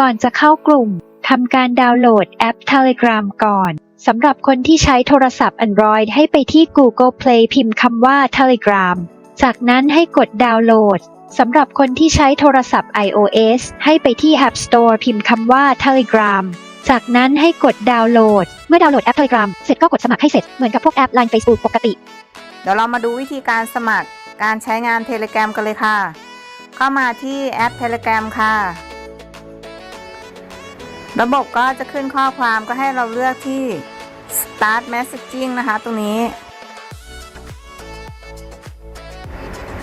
ก่อนจะเข้ากลุ่มทำการดาวน์โหลดแอป Telegram ก่อนสำหรับคนที่ใช้โทรศัพท์ Android ให้ไปที่ Google Play พิมพ์คำว่า Telegram จากนั้นให้กดดาวน์โหลดสำหรับคนที่ใช้โทรศัพท์ iOS ให้ไปที่ App Store พิมพ์คำว่า Telegram จากนั้นให้กดดาวน์โหลด เมื่อดาวน์โหลดแอป Telegram เสร็จก็กดสมัครให้เสร็จ เหมือนกับพวกแอป Line Facebook ปกติ เดี๋ยวเรามาดูวิธีการสมัครการใช้งาน Telegram กันเลยค่ะ เข้ามาที่แอป Telegram ค่ะ ระบบก็จะขึ้นข้อความก็ให้เราเลือกที่ Start Messaging นะคะ ตรงนี้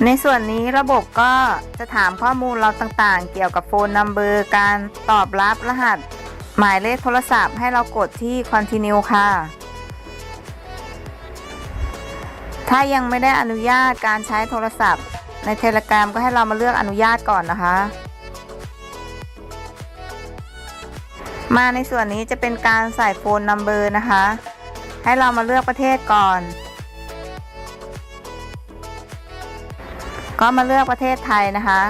ในส่วนนี้ระบบก็จะถามข้อมูลเราต่างๆ เกี่ยวกับโฟนนัมเบอร์การตอบรับรหัส หมายเลขโทรศัพท์ให้เรากดที่ Continue ค่ะ ถ้ายังไม่ได้อนุญาตการใช้โทรศัพท์ ใน Telegram ก็ให้เรามาเลือกอนุญาตก่อนนะคะ มาในส่วนนี้จะเป็นการใส่โฟนนัมเบอร์นะคะ ให้เรามาเลือกประเทศก่อน ก็มาเลือกประเทศไทยนะคะ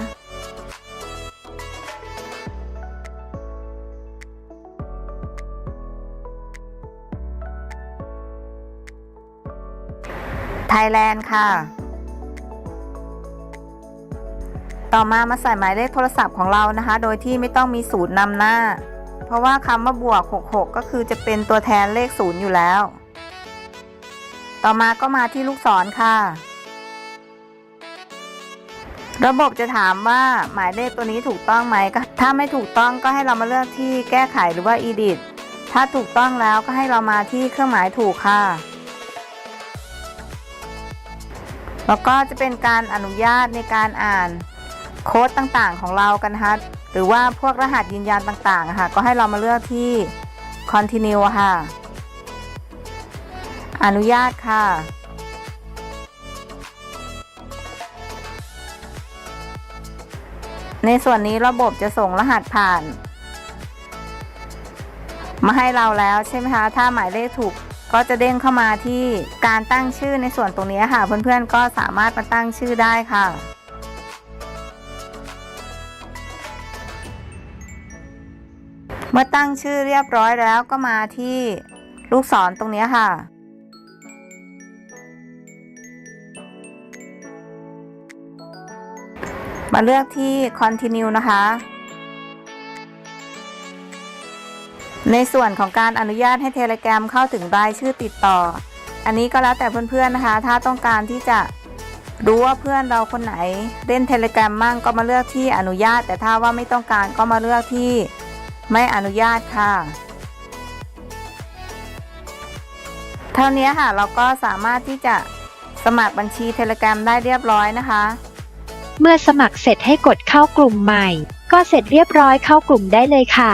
ไทยแลนด์ค่ะ ต่อมามาใส่หมายเลขโทรศัพท์ของเรานะคะ โดยที่ไม่ต้องมีศูนย์นำหน้า ราะว่าคำว่าบวก 66 ก็คือจะเป็นตัวแทนเลขศูนย์อยู่แล้ว ต่อมาก็มาที่ลูกศรค่ะ ระบบจะถามว่าหมายเลขตัวนี้ถูกต้องไหมก็ถ้าไม่ถูกต้องก็ให้เรามาเลือกที่แก้ไขหรือว่า edit ถ้าถูกต้องแล้วก็ให้เรามาที่เครื่องหมายถูกค่ะ แล้วก็จะเป็นการอนุญาตในการอ่าน โค้ดต่างๆของเรากันนะคะหรือว่าพวกรหัสยืนยันต่างๆค่ะก็ให้เรามาเลือกที่ continue ค่ะ อนุญาตค่ะ ในส่วนนี้ระบบจะส่งรหัสผ่าน มาให้เราแล้วใช่ไหมคะ ถ้าหมายเลขถูกก็จะเด้งเข้ามาที่การตั้งชื่อในส่วนตรงนี้ค่ะ เพื่อนๆก็สามารถมาตั้งชื่อได้ค่ะ เมื่อตั้งชื่อเรียบร้อยแล้วก็มาที่ลูกศรตรงนี้ค่ะ มาเลือกที่ continue นะคะ ในส่วนของการอนุญาตให้ Telegram เข้าถึงรายชื่อติดต่อ อันนี้ก็แล้วแต่เพื่อนๆนะคะ ถ้าต้องการที่จะรู้ว่าเพื่อนเราคนไหนเล่น Telegram มั่งก็มาเลือกที่อนุญาต แต่ถ้าว่าไม่ต้องการก็มาเลือกที่ ไม่อนุญาตค่ะ เท่านี้ค่ะเราก็สามารถที่จะสมัครบัญชีเทเล gram ได้เรียบร้อยนะคะ เมื่อสมัครเสร็จให้กดเข้ากลุ่มใหม่ ก็เสร็จเรียบร้อยเข้ากลุ่มได้เลยค่ะ